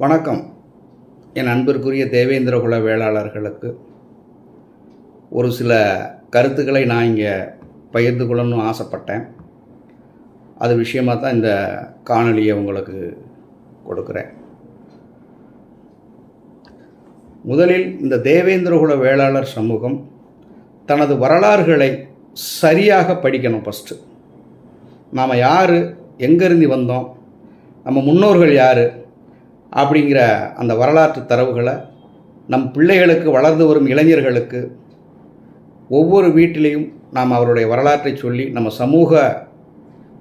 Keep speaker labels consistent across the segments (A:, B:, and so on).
A: வணக்கம். என் அன்பிற்குரிய தேவேந்திரகுல வேளாளர்களுக்கு ஒரு சில கருத்துக்களை நான் இங்கே பகிர்ந்து கொள்ளணும்னு ஆசைப்பட்டேன். அது விஷயமாக தான் இந்த காணொலியை உங்களுக்கு கொடுக்குறேன். முதலில் இந்த தேவேந்திரகுல வேளாளர் சமூகம் தனது வரலாறுகளை சரியாக படிக்கணும் ஃபஸ்ட்டு நாம் யார் எங்கேருந்து வந்தோம் நம்ம முன்னோர்கள் யார் அப்படிங்கிற அந்த வரலாற்று தரவுகளை நம் பிள்ளைகளுக்கு வளர்ந்து வரும் இளைஞர்களுக்கு ஒவ்வொரு வீட்டிலையும் நாம் அவருடைய வரலாற்றை சொல்லி நம்ம சமூக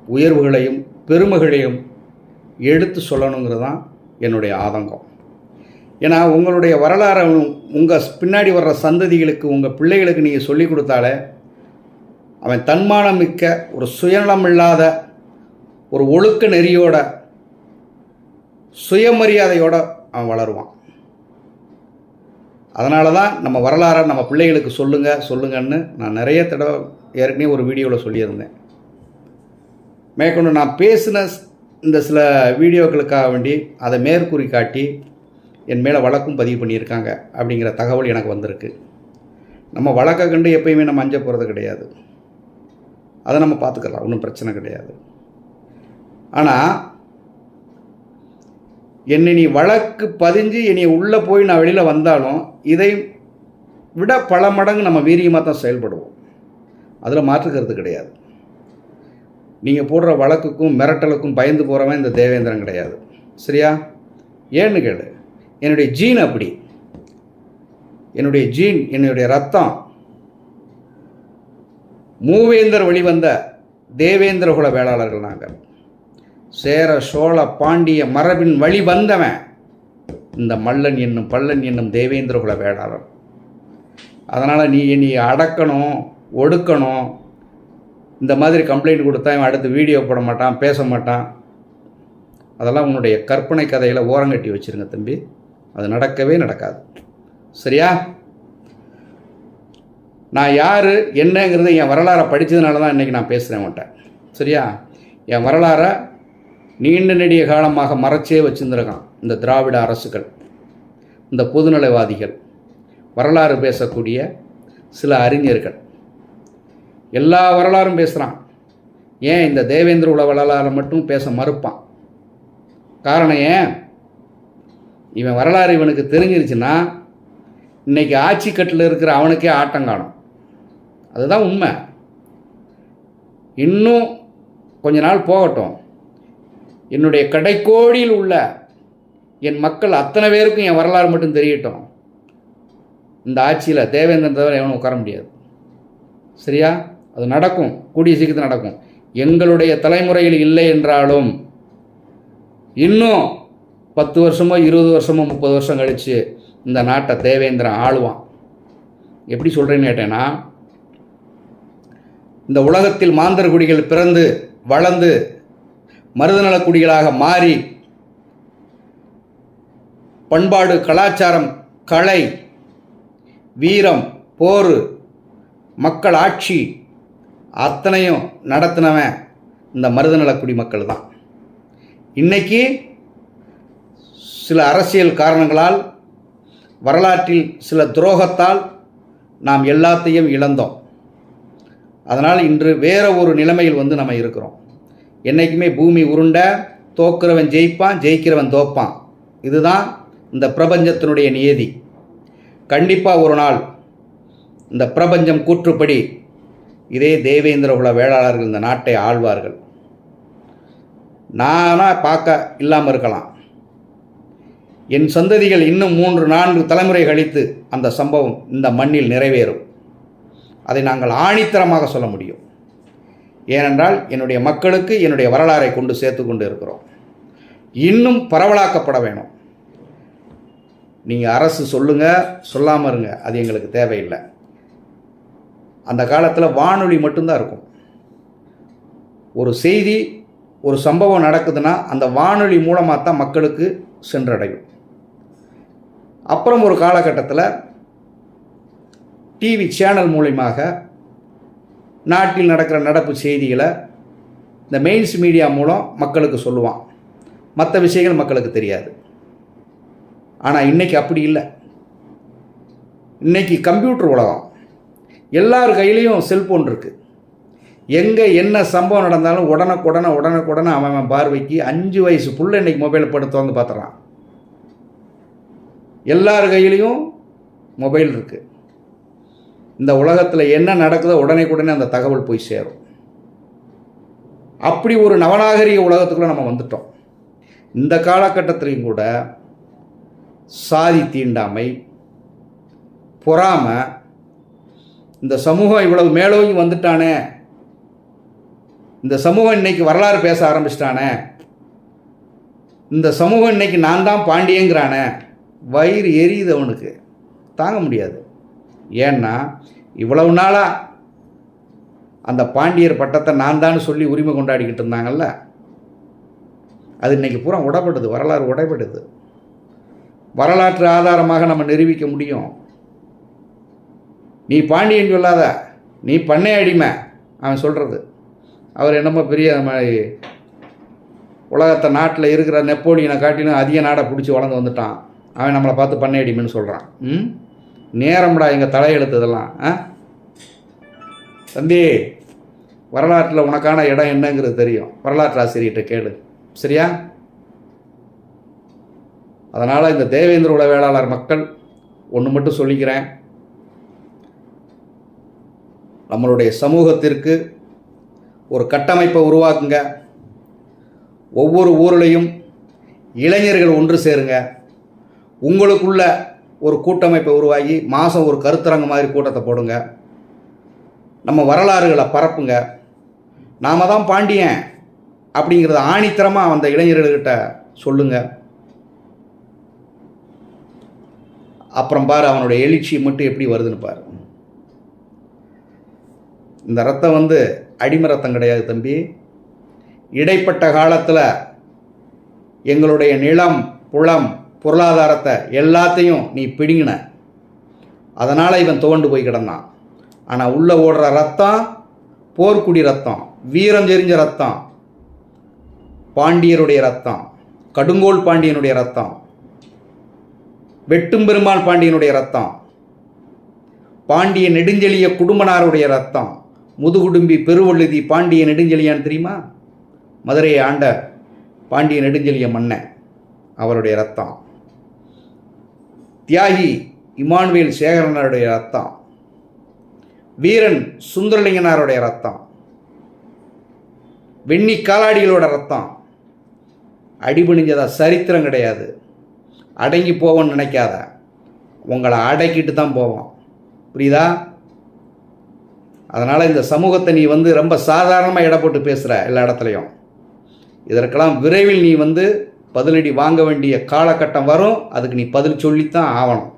A: உயர்வுகளையும் பெருமைகளையும் எடுத்து சொல்லணுங்கிறது தான் என்னுடைய ஆதங்கம். ஏன்னா உங்களுடைய வரலாறை உங்கள் பின்னாடி வர்ற சந்ததிகளுக்கு உங்கள் பிள்ளைகளுக்கு நீங்கள் சொல்லி கொடுத்தாலே அவன் தன்மானம் மிக்க ஒரு சுயநலம் இல்லாத ஒரு ஒழுக்க நெறியோட சுயமரியாதையோடு அவன் வளருவான். அதனால தான் நம்ம வரலாறை நம்ம பிள்ளைகளுக்கு சொல்லுங்கள் சொல்லுங்கன்னு நான் நிறைய தடவை ஏற்கனவே ஒரு வீடியோவில் சொல்லியிருந்தேன். மேற்கொண்டு நான் பேசின இந்த சில வீடியோக்களுக்காக வேண்டி அதை மேற்கூறி காட்டி என் மேலே வழக்கும் பதிவு பண்ணியிருக்காங்க அப்படிங்கிற தகவல் எனக்கு வந்திருக்கு. நம்ம வழக்கை கண்டு எப்பயுமே நம்ம அஞ்ச போகிறது கிடையாது. அதை நம்ம பார்த்துக்கலாம் ஒன்றும் பிரச்சனை கிடையாது. ஆனால் என்னை நீ வழக்கு பதிஞ்சு என்னை உள்ளே போய் நான் வெளியில் வந்தாலும் இதை விட பல மடங்கு நம்ம வீரியமாக தான் செயல்படுவோம். அதில் மாற்றுக்கிறது கிடையாது. நீங்கள் போடுற வழக்குக்கும் மிரட்டலுக்கும் பயந்து போகிறவன் இந்த தேவேந்திரன் கிடையாது. சரியா? ஏன்னு கேளு. என்னுடைய ஜீன் அப்படி. என்னுடைய ஜீன் என்னுடைய ரத்தம். மூவேந்தர் வழிவந்த தேவேந்திரகுல வேளாளர்கள் நாங்கள் சேர சோழ பாண்டிய மரபின் வழி வந்தவன். இந்த மல்லன் என்னும் பல்லன் என்னும் தேவேந்திரகுல வேளாளர் அதனால் நீ நீ அடக்கணும் ஒடுக்கணும். இந்த மாதிரி கம்ப்ளைண்ட் கொடுத்தா இவன் அடுத்து வீடியோ போட மாட்டான் பேச மாட்டான். அதெல்லாம் உன்னுடைய கற்பனை கதையில் ஓரங்கட்டி வச்சுருங்க தம்பி. அது நடக்கவே நடக்காது. சரியா? நான் யார் என்னங்கிறத என் வரலாறை படித்ததுனால தான் இன்றைக்கி நான் பேசுகிறேன் உன்ட்ட சரியா? என் வரலாறை நீண்ட நெடிய காலமாக மறைச்சே வச்சுருந்துருக்கான் இந்த திராவிட அரசுகள் இந்த பொதுநலவாதிகள் வரலாறு பேசக்கூடிய சில அறிஞர்கள். எல்லா வரலாறும் பேசுகிறான் ஏன் இந்த தேவேந்திர உல வரலாறு மட்டும் பேச மறுப்பான்? காரணம் ஏன்? இவன் வரலாறு இவனுக்கு தெரிஞ்சிருச்சுன்னா இன்றைக்கி ஆட்சி கட்டில் இருக்கிற அவனுக்கே ஆட்டம் காணும். அதுதான் உண்மை. இன்னும் கொஞ்ச நாள் போகட்டும். என்னுடைய கடைக்கோடியில் உள்ள என் மக்கள் அத்தனை பேருக்கும் என் வரலாறு மட்டும் தெரியட்டும். இந்த ஆட்சியில் தேவேந்திரன் தவிர எவனும் உட்கார முடியாது. சரியா? அது நடக்கும். கூடிய சீக்கிரத்தில் நடக்கும். எங்களுடைய தலைமுறையில் இல்லை என்றாலும் இன்னும் பத்து வருஷமோ இருபது வருஷமோ முப்பது வருஷம் கழித்து இந்த நாட்டை தேவேந்திரன் ஆளுவான். எப்படி சொல்கிறேன்னு கேட்டேன்னா இந்த உலகத்தில் மாந்தர் குடிகள் பிறந்து வளர்ந்து மருதநலக் குடிகளாக மாறி பண்பாடு கலாச்சாரம் கலை வீரம் போர் மக்கள் ஆட்சி அத்தனையும் நடத்தினவன் இந்த மருதநலக்குடி குடிமக்கள் தான். இன்னைக்கு சில அரசியல் காரணங்களால் வரலாற்றில் சில துரோகத்தால் நாம் எல்லாத்தையும் இழந்தோம். அதனால் இன்று வேறு ஒரு நிலைமையில் வந்து நம்ம இருக்கிறோம். என்றைக்குமே பூமி உருண்டை தோக்குறவன் ஜெயிப்பான் ஜெயிக்கிறவன் தோப்பான். இதுதான் இந்த பிரபஞ்சத்தினுடைய நியதி. கண்டிப்பாக ஒரு நாள் இந்த பிரபஞ்சம் கூற்றுப்படி இதே தேவேந்திரகுல வேளாளர்கள் இந்த நாட்டை ஆழ்வார்கள் நானாக பார்க்க இல்லாமல் இருக்கலாம். என் சந்ததிகள் இன்னும் மூன்று நான்கு தலைமுறை கழித்து அந்த சம்பவம் இந்த மண்ணில் நிறைவேறும். அதை நாங்கள் ஆணித்தரமாக சொல்ல முடியும். ஏனென்றால் என்னுடைய மக்களுக்கு என்னுடைய வரலாறை கொண்டு சேர்த்து கொண்டு இருக்கிறோம். இன்னும் பரவலாக்கப்பட வேணும். நீங்கள் அரசு சொல்லுங்கள் சொல்லாமல் இருங்க. அது எங்களுக்கு தேவையில்லை. அந்த காலத்தில் வானொலி மட்டும்தான் இருக்கும். ஒரு செய்தி ஒரு சம்பவம் நடக்குதுன்னா அந்த வானொலி மூலமாக தான் மக்களுக்கு சென்றடையும். அப்புறம் ஒரு காலகட்டத்தில் டிவி சேனல் மூலியமாக நாட்டில் நடக்கிற நடப்பு செய்திகளை இந்த மெயின்ஸ் மீடியா மூலம் மக்களுக்கு சொல்லுவான். மற்ற விஷயங்கள் மக்களுக்கு தெரியாது. ஆனால் இன்றைக்கி அப்படி இல்லை. இன்னைக்கு கம்ப்யூட்டர் உலகம். எல்லார் கையிலையும் செல்ஃபோன் இருக்குது எங்கே என்ன சம்பவம் நடந்தாலும் உடனுக்குடனே உடனுக்குடனே அவன் அவன் பார்வைக்கு அஞ்சு வயசு புள்ள இன்னைக்கு மொபைல் படுத்து வந்து பார்த்துறான். எல்லார் கையிலையும் மொபைல் இருக்குது இந்த உலகத்தில் என்ன நடக்குதோ உடனே உடனே அந்த தகவல் போய் சேரும். அப்படி ஒரு நவநாகரிக உலகத்துக்குள்ளே நம்ம வந்துட்டோம். இந்த காலகட்டத்திலையும் கூட சாதி தீண்டாமை பொறாமை இந்த சமூகம் இவ்வளவு மேலோங்கி வந்துட்டானே இந்த சமூகம் இன்னைக்கு வரலாறு பேச ஆரம்பிச்சிட்டானே இந்த சமூகம் இன்னைக்கு நான் தான் பாண்டியங்கிறானே வயிறு எரியுது அவனுக்கு. தாங்க முடியாது. ஏன்னா இவ்வளவு நாளாக அந்த பாண்டியர் பட்டத்தை நான் தான் சொல்லி உரிமை கொண்டாடிக்கிட்டு இருந்தாங்கல்ல? அது இன்னைக்கு பூரா உடப்படுது வரலாறு உடைபடுது. வரலாற்று ஆதாரமாக நம்ம நிரூபிக்க முடியும். நீ பாண்டியன் சொல்லாத நீ பண்ணை அடிமை அவன் சொல்கிறது அவர் என்னமோ பெரிய மாதிரி உலகத்தை நாட்டில் இருக்கிற நெப்போலியனை காட்டிலும் அதிக நாடை பிடிச்சி வளர்ந்து வந்துட்டான். அவன் நம்மளை பார்த்து பண்ணை அடிமைன்னு சொல்கிறான் ம்? நேரம்டா எங்கள் தலையெழுத்ததெல்லாம் ஆ? தம்பி வரலாற்றில் உனக்கான இடம் என்னங்கிறது தெரியும். வரலாற்று ஆசிரியர்கிட்ட கேளு. சரியா? அதனால் இந்த தேவேந்திர உல வேளாளர் மக்கள் ஒன்று மட்டும் சொல்லிக்கிறேன். நம்மளுடைய சமூகத்திற்கு ஒரு கட்டமைப்பை உருவாக்குங்க. ஒவ்வொரு ஊர்லேயும் இளைஞர்கள் ஒன்று சேருங்க. உங்களுக்குள்ள ஒரு கூட்டமைப்பை உருவாகி மாதம் ஒரு கருத்தரங்கு மாதிரி கூட்டத்தை போடுங்க. நம்ம வரலாறுகளை பரப்புங்க. நாம தான் பாண்டியன் அப்படிங்கிறத ஆணித்தரமாக அந்த இளைஞர்கள்கிட்ட சொல்லுங்க. அப்புறம் பாரு அவனுடைய எழுச்சி மட்டும் எப்படி வருதுன்னு பாரு. இந்த ரத்தம் வந்து அடிமை ரத்தம் கிடையாது தம்பி. இடைப்பட்ட காலத்தில் எங்களுடைய நிலம் புலம் பொருளாதாரத்தை எல்லாத்தையும் நீ பிடுங்கின. அதனால் இவன் துவண்டு போய் கிடந்தான். ஆனால் உள்ளே ஓடுற ரத்தம் போர்க்குடி ரத்தம் வீரம் தெரிஞ்ச ரத்தம் பாண்டியருடைய ரத்தம் கடுங்கோல் பாண்டியனுடைய ரத்தம் வெட்டும் பெருமாள் பாண்டியனுடைய ரத்தம் பாண்டிய நெடுஞ்செழிய குடும்பனாருடைய ரத்தம் முதுகுடும்பி பெருவழுதி பாண்டிய நெடுஞ்செழியான்னு தெரியுமா? மதுரையை ஆண்ட பாண்டிய நெடுஞ்செழிய மன்னன் அவருடைய ரத்தம். தியாகி இமானுவேல் சேகரனருடைய ரத்தம். வீரன் சுந்தரலிங்கனாருடைய ரத்தம். வெண்ணி காலாடிகளோட ரத்தம். அடிபணிஞ்சதா சரித்திரம் கிடையாது. அடங்கி போவோன்னு நினைக்காத. உங்களை அடக்கிட்டு தான் போவோம். புரியுதா? அதனால் இந்த சமூகத்தை நீ வந்து ரொம்ப சாதாரணமாக இட போட்டு பேசுகிற எல்லா இடத்துலையும். இதற்கெல்லாம் விரைவில் நீ வந்து பதிலடி வாங்க வேண்டிய காலகட்டம் வரும். அதுக்கு நீ பதில் சொல்லித்தான் ஆகணும்.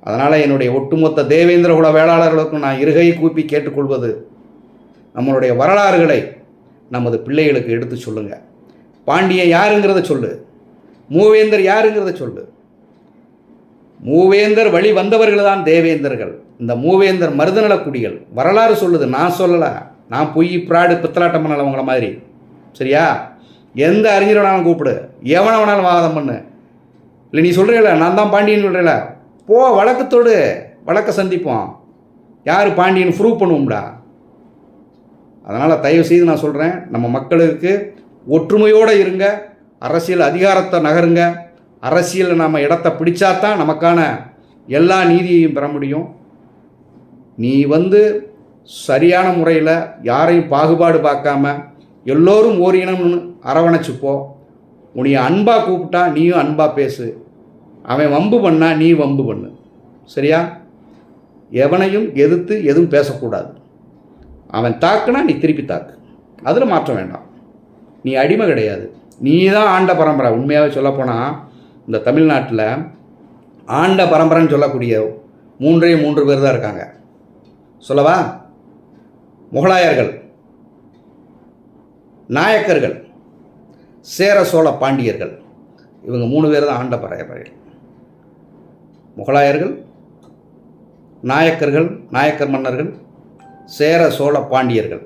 A: அதனால் என்னுடைய ஒட்டுமொத்த தேவேந்திர குல வேளாளர்களுக்கும் நான் இருகை கூப்பி கேட்டுக்கொள்வது நம்மளுடைய வரலாறுகளை நமது பிள்ளைகளுக்கு எடுத்து சொல்லுங்க. பாண்டியன் யாருங்கிறத சொல்லு. மூவேந்தர் யாருங்கிறத சொல்லு. மூவேந்தர் வழி வந்தவர்கள் தான் தேவேந்தர்கள். இந்த மூவேந்தர் மருதநலக்குடிகள் வரலாறு சொல்லுது. நான் சொல்லலை. நான் பொய் பிராடு பித்தலாட்டம் பண்ணலை உங்கள மாதிரி. சரியா? எந்த அறிஞர் வேணாலும் கூப்பிடு. எவனை வேணாலும் வாதம் பண்ணு. இல்லை நீ சொல்கிறீல நான் தான் பாண்டியன் சொல்கிறீல போ வழக்கத்தோடு வழக்க சந்திப்போம். யார் பாண்டியன் ப்ரூவ் பண்ணுவோம்டா. அதனால் தயவு செய்து நான் சொல்கிறேன் நம்ம மக்களுக்கு ஒற்றுமையோடு இருங்க. அரசியல் அதிகாரத்தை நகருங்க. அரசியலில் நம்ம இடத்த பிடிச்சா தான் நமக்கான எல்லா நீதியையும் பெற முடியும். நீ வந்து சரியான முறையில் யாரையும் பாகுபாடு பார்க்காம எல்லோரும் ஓர் இனம்னு அரவணைச்சுப்போ. உனியை அன்பாக கூப்பிட்டா நீயும் அன்பாக பேசு. அவன் வம்பு பண்ணா நீ வம்பு பண்ணு. சரியா? எவனையும் எதிர்த்து எதுவும் பேசக்கூடாது. அவன் தாக்குனா நீ திருப்பி தாக்கு. அதில் மாற்றம் வேண்டாம். நீ அடிமை கிடையாது. நீ தான் ஆண்ட பரம்பரை. உண்மையாகவே சொல்லப்போனால் இந்த தமிழ்நாட்டில் ஆண்ட பரம்பரைன்னு சொல்லக்கூடிய மூன்றே மூன்று பேர் தான் இருக்காங்க. சொல்லவா? முகலாயர்கள் நாயக்கர்கள். சேர சோழ பாண்டியர்கள். இவங்க மூணு பேர் தான் ஆண்ட பரம்பரைகள் முகலாயர்கள் நாயக்கர்கள் நாயக்கர் மன்னர்கள் சேர சோழ பாண்டியர்கள்.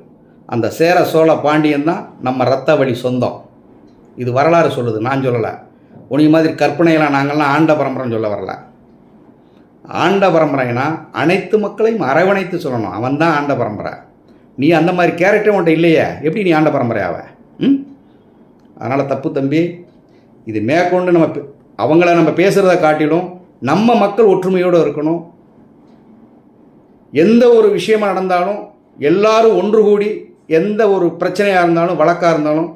A: அந்த சேர சோழ பாண்டியன் தான் நம்ம ரத்த வழி சொந்தம். இது வரலாறு சொல்லுது நான் சொல்லலை. உனக்கு மாதிரி கற்பனையெல்லாம் நாங்கள்லாம் ஆண்ட பரம்பரைன்னு சொல்ல வரல. ஆண்ட பரம்பரைனா அனைத்து மக்களையும் அரவணைத்து சொல்லணும். அவன் தான் ஆண்ட பரம்பரை. நீ அந்த மாதிரி கேரக்டர் உன்ட்ட இல்லையே. எப்படி நீ ஆண்ட பரம்பரை ஆவ ம்? அதனால் தப்பு தம்பி. இது மேற்கொண்டு நம்ம அவங்கள நம்ம பேசுகிறத காட்டிலும் நம்ம மக்கள் ஒற்றுமையோடு இருக்கணும். எந்த ஒரு விஷயமா நடந்தாலும் எல்லாரும் ஒன்று கூடி எந்த ஒரு பிரச்சனையாக இருந்தாலும் வழக்காக இருந்தாலும்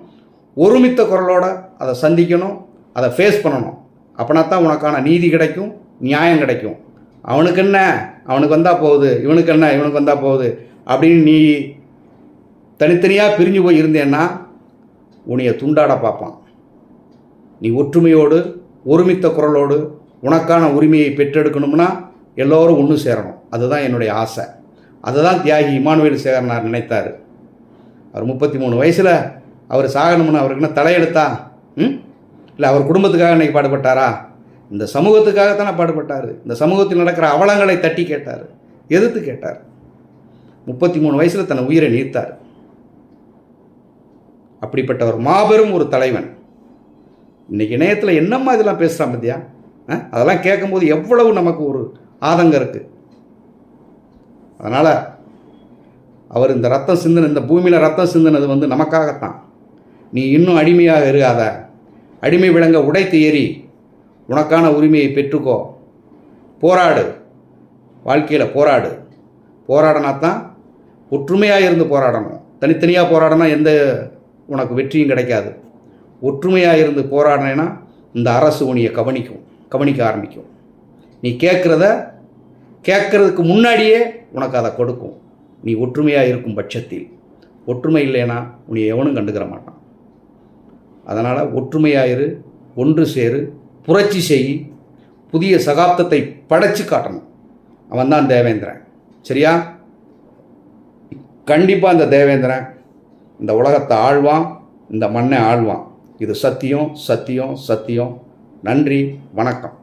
A: ஒருமித்த குரலோடு அதை சந்திக்கணும் அதை ஃபேஸ் பண்ணணும். அப்படின்னா தான் உனக்கான நீதி கிடைக்கும் நியாயம் கிடைக்கும். அவனுக்கு என்ன? அவனுக்கு வந்தால் போகுது இவனுக்கு என்ன? இவனுக்கு வந்தால் போகுது அப்படின்னு நீ தனித்தனியாக பிரிஞ்சு போய் இருந்தேன்னா உன்னைய துண்டாட பார்ப்பான். நீ ஒற்றுமையோடு ஒருமித்த குரலோடு உனக்கான உரிமையை பெற்றெடுக்கணும்னா எல்லோரும் ஒன்று சேரணும். அதுதான் என்னுடைய ஆசை. அதுதான் தியாகி இமானுவேல் சேகரனார் நினைத்தார். அவர் முப்பத்தி மூணு வயசில் அவர் சாகணும்னு அவருக்கு என்ன தலையெடுத்தா ம்? இல்லை அவர் குடும்பத்துக்காக இன்னைக்கு பாடுபட்டாரா? இந்த சமூகத்துக்காகத்தானே பாடுபட்டார். இந்த சமூகத்தில் நடக்கிற அவலங்களை தட்டி கேட்டார். எதிர்த்து கேட்டார். முப்பத்தி மூணு வயசில் தன் உயிரை நீத்தார். அப்படிப்பட்ட ஒரு மாபெரும் ஒரு தலைவன். இன்னைக்கு இணையத்தில் என்னம்மா இதெல்லாம் பேசுகிறான் பத்தியா? ஆ? அதெல்லாம் கேட்கும்போது எவ்வளவு நமக்கு ஒரு ஆதங்கம் இருக்குது அதனால் அவர் இந்த ரத்தம் சிந்தின இந்த பூமியில் ரத்தம் சிந்தினது வந்து நமக்காகத்தான். நீ இன்னும் அடிமையாக இருக்காத அடிமை விலங்க உடைத்து ஏறி உனக்கான உரிமையை பெற்றுக்கோ. போராடு. வாழ்க்கையில் போராடு. போராடினா தான் ஒற்றுமையாக இருந்து போராடணும். தனித்தனியாக போராடினா எந்த உனக்கு வெற்றியும் கிடைக்காது. ஒற்றுமையாக இருந்து போராடினேன்னா இந்த அரசு உனியை கவனிக்கும் கவனிக்க ஆரம்பிக்கும். நீ கேட்குறத கேட்குறதுக்கு முன்னாடியே உனக்கு அதை கொடுக்கும். நீ ஒற்றுமையாக இருக்கும் பட்சத்தில். ஒற்றுமை இல்லைன்னா உன்னை எவனும் கண்டுக்கிற மாட்டான். அதனால் ஒற்றுமையாயிரு ஒன்று சேரு புரட்சி செய். புதிய சகாப்தத்தை படைச்சு காட்டணும். அவன் தான் தேவேந்திரன். சரியா? கண்டிப்பாக அந்த தேவேந்திரன் இந்த உலகத்தை ஆழ்வான் இந்த மண்ணை ஆழ்வான் இது சத்தியம் சத்தியம் சத்தியம். நன்றி வணக்கம்.